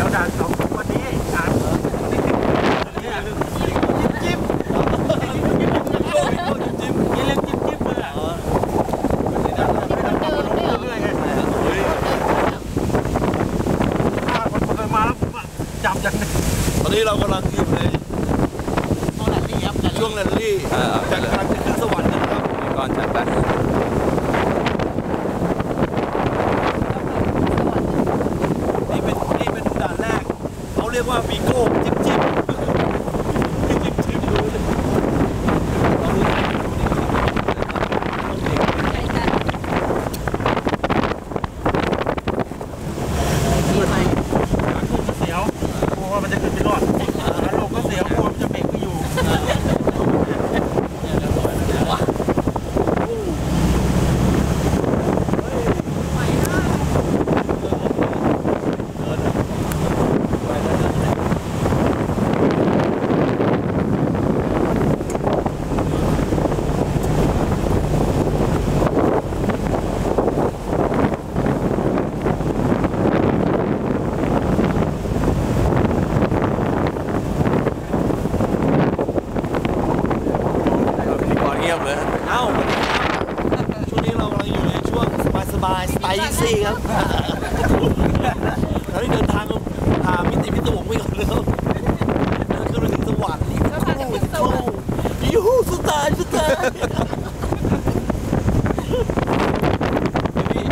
ดี๋ยวด่านสองวันนี้ด่านเนี่ยจิ๊บจิ๊บนี่เล่นจิ๊บจิ๊บเลยอะเรื่อยๆไงถ้าคนมาแล้วจับจากตอนนี้เรากำลังอยู่ในช่วงแรลลี่จากกำลังจะขึ้นสวรรค์นะครับก่อนจัดไปนี่เป็นนี่เป็นด่านแรก เรียกว่าวีโก้จิ๊บจิ๊บจิ๊บจิ๊บจิ๊บดูเลยเราดู ขาขึ้นก็เสียวกลัวว่ามันจะขึ้นไม่รอดขาลงก็เสียวกลัวมันจะเบรกไม่อยู่ ก่อนเงียบเลย เอ้าช่วงนี้เรากำลังอยู่ในช่วงสบายๆสไตล์ซี่ครับเราได้เดินทางหามิติพิศวงไปก่อนเร็วแล้วขึ้นไปถึงสวรรค์อีกโอ้โหยูหูสุดตายสุดตายพี่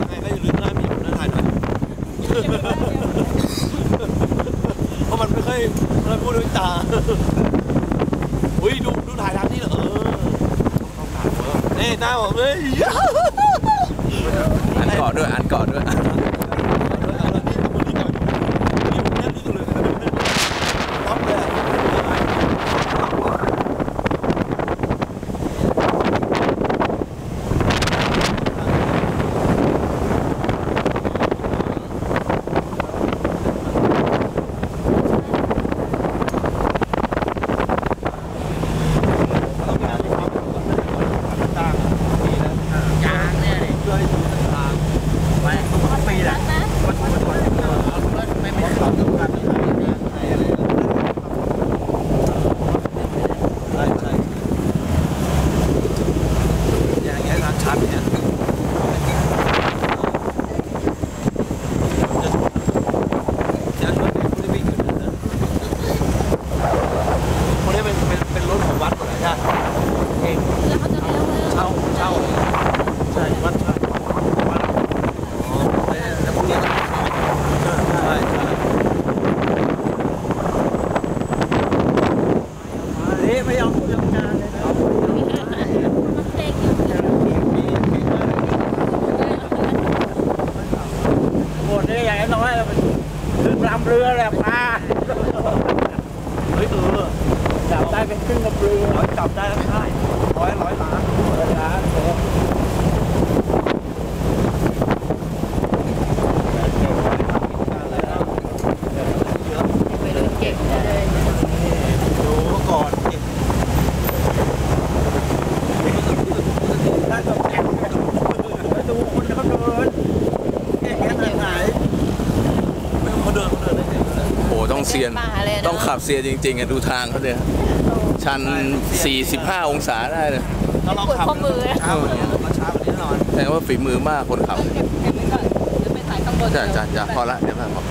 ยังไงก็อย่าลืมนะมีผมนะถ่ายหน่อยเพราะมันไม่ค่อยมันพูดด้วยตาอุ้ยดูดูถ่ายทางนี่เหรอ นี่หน้าผมเลยอันเกาะด้วยอันเกาะด้วย ปีแหละวันวันวันไม่ไม่สองกัน อย่างเงี้ยทางชันเนี่ยจะชวนเด็กผู้ที่วิ่งอยู่นะคนนี้เป็นเป็นเป็นรถของวัดหมดเลยใช่ไหมเองเช่าเช่าใช่วัดใช่วัดอ๋อแล้วพวกนี้ก็ใช่ใช่ เอ๊ะไม่ยอมยอมงานเลยนะโหดนี่อย่างน้อยเราเป็นขึ้นลำ เรือแหละปลาเฮ้ยเออจับได้เป็นขึ้นกับเรือร้อยจับได้แล้วใช่ร้อยร้อยล้าน เวลาโอ้ ดูเมื่อก่อนเก็บ ถ้าตกแข่งแล้วดูคนเขาเดินแค่แค่ไหน ไม่เขาเดินเขาเดินได้เต็มเลย โอ้ต้องเซียน ต้องขับเซียนจริงๆอะดูทางเขาเนี่ยชัน 45 องศาได้เลยถ้าเราขับช้ากว่านี้เราช้ากว่านี้แน่นอนแสดงว่าฝีมือมากคนขับ เก็บไว้ก่อนเดี๋ยวไปถ่ายข้างบนจ้าจ้าจ้าพอละเดี๋ยวพอ